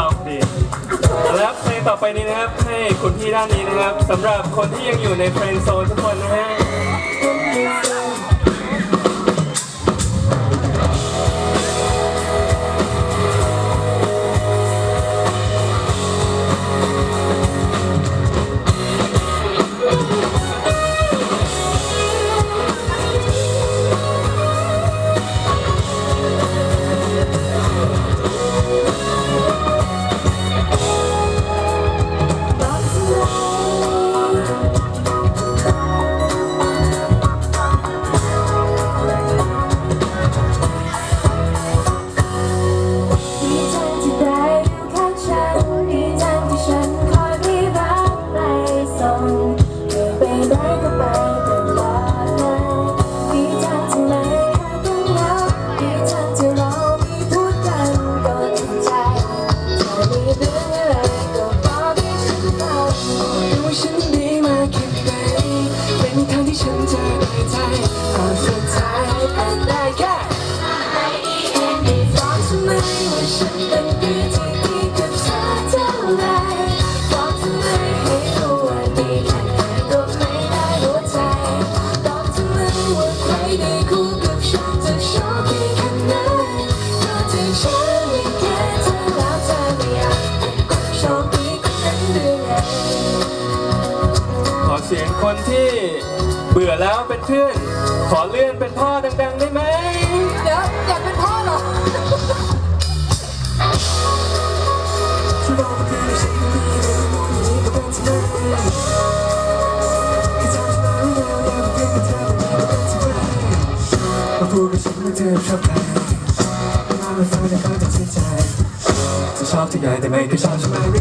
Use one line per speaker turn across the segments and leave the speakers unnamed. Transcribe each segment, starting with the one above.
ร้องดีแล้วเพลงต่อไปนี้นะครับ ให้คุณพี่ด้านนี้นะครับสำหรับคนที่ยังอยู่ในเฟรนโซนทุกคนนะฮะ
ว่าฉันเป็นดีที่ดี
กับเธอเท่าไรบอกทำไมให้รู้ว่าดีแค่ไหนก็ไม่ได้หัวใจบอกทำไมว่าใครได้คู่กับฉันจะชอบดีแค่ไหนเพราะฉันม่แค่เธอแล้วเธอไม่อยากเป็นคนโชคดีคนนั้นหรือไง
ขอเสียงคนที่เบื่อแล้วเป็นเพื่อน ขอเลื่อนเป็นพ่อดังๆได้ไหม
เดี๋ยวอยากเป็นพ่อเหรอ
รู้ว่าฉันว่าเธอชอบใครมาไม่ฟังแต่เขาจะเสียใจจะชอบที่ใหญ่แต่ไม่ได้ชอบฉันมาหรื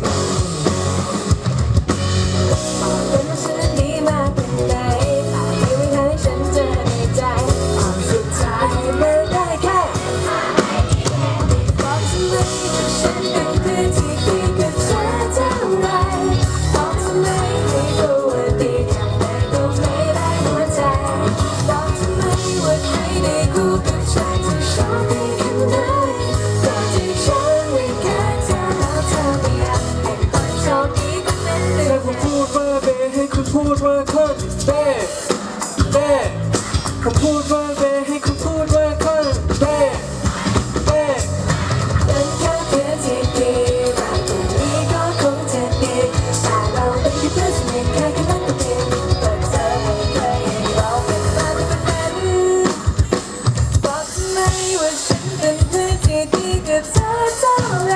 พูดว่าคนเบ้เบ้ผมพูดว่าเบให้คุณพูดว่าคนเบ้เบ้
เป็นแค่เพื่อนที่ดีรักตรงนี้ก็คงจะดีแต่เราเป็นแค่เพื่อนสนิทแค่แค่นั้นก็เพียงแต่เธอไม่เคยเห็นเราเป็นมันเป็นบอกทำไมว่าฉันเป็นเพื่อนที่ดีกับเธอเท่าไร